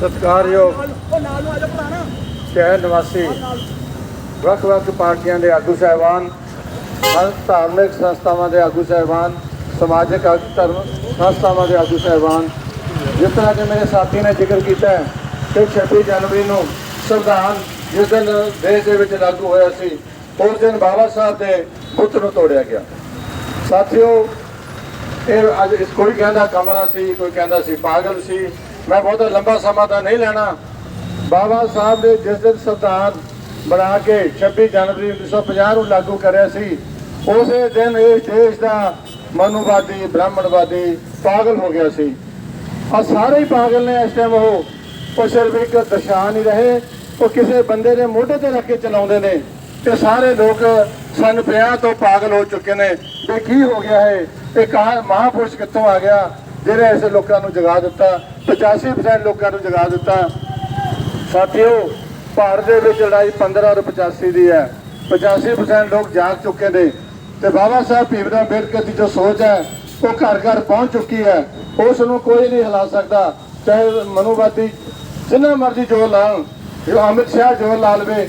ਸਤਿਕਾਰਯੋਗ ਸ਼ਹਿਰ ਨਿਵਾਸੀ ਵੱਖ-ਵੱਖ ਪਾਰਟੀਆਂ ਦੇ ਆਗੂ ਸਾਹਿਬਾਨ ਹਰ ਧਾਰਮਿਕ ਸੰਸਥਾਵਾਂ ਦੇ ਆਗੂ ਸਾਹਿਬਾਨ ਸਮਾਜਿਕ ਧਰਮ ਸੰਸਥਾਵਾਂ ਦੇ ਆਗੂ ਸਾਹਿਬਾਨ। ਜਿਸ ਤਰ੍ਹਾਂ ਕਿ ਮੇਰੇ ਸਾਥੀ ਨੇ ਜ਼ਿਕਰ ਕੀਤਾ ਹੈ ਕਿ 26 ਜਨਵਰੀ ਨੂੰ ਸੰਵਿਧਾਨ ਜਿਸ ਦਿਨ ਦੇਸ਼ ਦੇ ਵਿੱਚ ਲਾਗੂ ਹੋਇਆ ਸੀ ਉਸ ਦਿਨ ਬਾਬਾ ਸਾਹਿਬ ਦੇ ਬੁੱਤ ਨੂੰ ਤੋੜਿਆ ਗਿਆ। ਸਾਥੀਓ ਇਹ ਅੱਜ ਕੋਈ ਕਹਿੰਦਾ ਕਮਲਾ ਸੀ ਕੋਈ ਕਹਿੰਦਾ ਸੀ ਪਾਗਲ ਸੀ ਮੈਂ ਬਹੁਤਾ ਲੰਬਾ ਸਮਾਂ ਤਾਂ ਨਹੀਂ ਲੈਣਾ। ਬਾਬਾ ਸਾਹਿਬ ਨੇ ਜਿਸ ਦਿਨ ਸੰਵਿਧਾਨ ਬਣਾ ਕੇ 26 ਜਨਵਰੀ 1950 ਨੂੰ ਲਾਗੂ ਕਰਿਆ ਸੀ, ਉਸੇ ਦਿਨ ਇਹ ਦੇਸ਼ ਦਾ ਮਨੂਵਾਦੀ, ਬ੍ਰਾਹਮਣਵਾਦੀ ਪਾਗਲ ਹੋ ਗਿਆ ਸੀ। ਆ ਸਾਰੇ ਹੀ ਪਾਗਲ ਨੇ ਇਸ ਟਾਈਮ ਉਹ ਉਹ ਸਿਰਫ ਇੱਕ ਦਰਸ਼ਾ ਨਹੀਂ ਰਹੇ, ਉਹ ਕਿਸੇ ਬੰਦੇ ਦੇ ਮੋਢੇ ਤੇ ਰੱਖ ਕੇ ਚਲਾਉਂਦੇ ਨੇ। ਤੇ ਸਾਰੇ ਲੋਕ ਸਨ ਪਿਆ ਤੋਂ ਪਾਗਲ ਹੋ ਚੁੱਕੇ ਨੇ। ਵੀ ਕੀ ਹੋ ਗਿਆ ਹੈ ਇਹ ਕਹਾ ਮਹਾਪੁਰਸ਼ ਕਿੱਥੋਂ ਆ ਗਿਆ? ਜਿਹੜੇ ਐਸੇ ਲੋਕਾਂ ਨੂੰ ਜਗਾ ਦਿੱਤਾ 85% ਲੋਕਾਂ ਨੂੰ ਜਗਾ ਦਿੱਤਾ। ਸਾਥੀਓ, ਭਾਰਤ ਦੇ ਵਿੱਚ ਲੜਾਈ 15 ਔਰ 85 ਦੀ ਹੈ। 85% ਲੋਕ ਜਾਗ ਚੁੱਕੇ ਨੇ। ਤੇ ਬਾਬਾ ਸਾਹਿਬ ਭੀਮਰਾਵ ਅੰਬੇਡਕਰ ਦੀ ਜੋ ਸੋਚ ਹੈ, ਉਹ ਘਰ ਘਰ ਪਹੁੰਚ ਚੁੱਕੀ ਹੈ। ਉਸ ਨੂੰ ਕੋਈ ਨਹੀਂ ਹਿਲਾ ਸਕਦਾ। ਚਾਹੇ ਮਨੂਵਾਦੀ ਜਿੰਨਾ ਮਰਜ਼ੀ ਜੋਰ ਲਾਉਣ ਜੋ ਅਮਿਤ ਸ਼ਾਹ ਜੋਰ ਲਾ ਲਵੇ,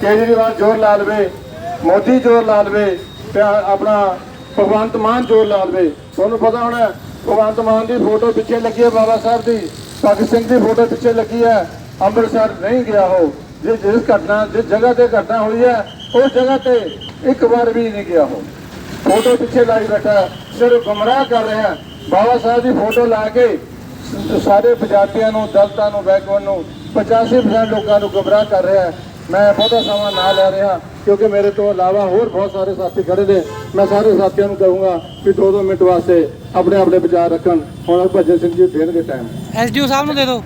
ਕੇਜਰੀਵਾਲ ਜੋਰ ਲਾ ਲਵੇ, ਮੋਦੀ ਜੋਰ ਲਾ ਲਵੇ, ਤੇ ਆਪਣਾ ਭਗਵੰਤ ਮਾਨ ਜੋਰ ਲਾ ਲਵੇ। ਤੁਹਾਨੂੰ ਪਤਾ ਹੋਣਾ ਭਗਵੰਤ ਮਾਨ ਦੀ ਫੋਟੋ ਪਿੱਛੇ ਲੱਗੀ ਹੈ, ਬਾਬਾ ਸਾਹਿਬ ਦੀ। ਭਗਤ ਸਿੰਘ ਦੀ ਫੋਟੋ ਪਿੱਛੇ ਲੱਗੀ ਹੈ। ਅੰਮ੍ਰਿਤਸਰ ਨਹੀਂ ਗਿਆ ਹੋ ਜੇ ਜਿਸ ਘਟਨਾ ਜਿਸ ਜਗ੍ਹਾ ਤੇ ਘਟਨਾ ਹੋਈ ਹੈ, ਉਸ ਜਗ੍ਹਾ ਤੇ ਇੱਕ ਵਾਰ ਵੀ ਨਹੀਂ ਗਿਆ ਹੋ ਫੋਟੋ ਪਿੱਛੇ ਲਾਈ ਬੈਠਾ ਸਿਰਫ ਗੁੰਮਰਾਹ ਕਰ ਰਿਹਾ ਬਾਬਾ ਸਾਹਿਬ ਦੀ ਫੋਟੋ ਲਾ ਕੇ ਸਾਰੇ ਪੰਜਾਬੀਆਂ ਨੂੰ, ਦਲਤਾਂ ਨੂੰ ਬੈਕਵਰਡ ਨੂੰ 85% ਲੋਕਾਂ ਨੂੰ ਗੁੰਮਰਾਹ ਕਰ ਰਿਹਾ ਮੈਂ ਬਹੁਤਾ ਸਮਾਂ ਨਾ ਲੈ ਰਿਹਾ, ਕਿਉਂਕਿ ਮੇਰੇ ਤੋਂ ਇਲਾਵਾ ਹੋਰ ਬਹੁਤ ਸਾਰੇ ਸਾਥੀ ਖੜੇ ਨੇ। ਮੈਂ ਸਾਰੇ ਸਾਥੀਆਂ ਨੂੰ ਕਹੂੰਗਾ ਕਿ 2-2 ਮਿੰਟ ਵਾਸਤੇ ਆਪਣੇ ਆਪਣੇ ਵਿਚਾਰ ਰੱਖਣ। ਹੁਣ ਭਜਨ ਸਿੰਘ ਜੀ ਦੇਣਗੇ ਟਾਈਮ ਐਸਡੀਓ ਸਾਹਿਬ ਨੂੰ ਦੇ ਦਿਓ।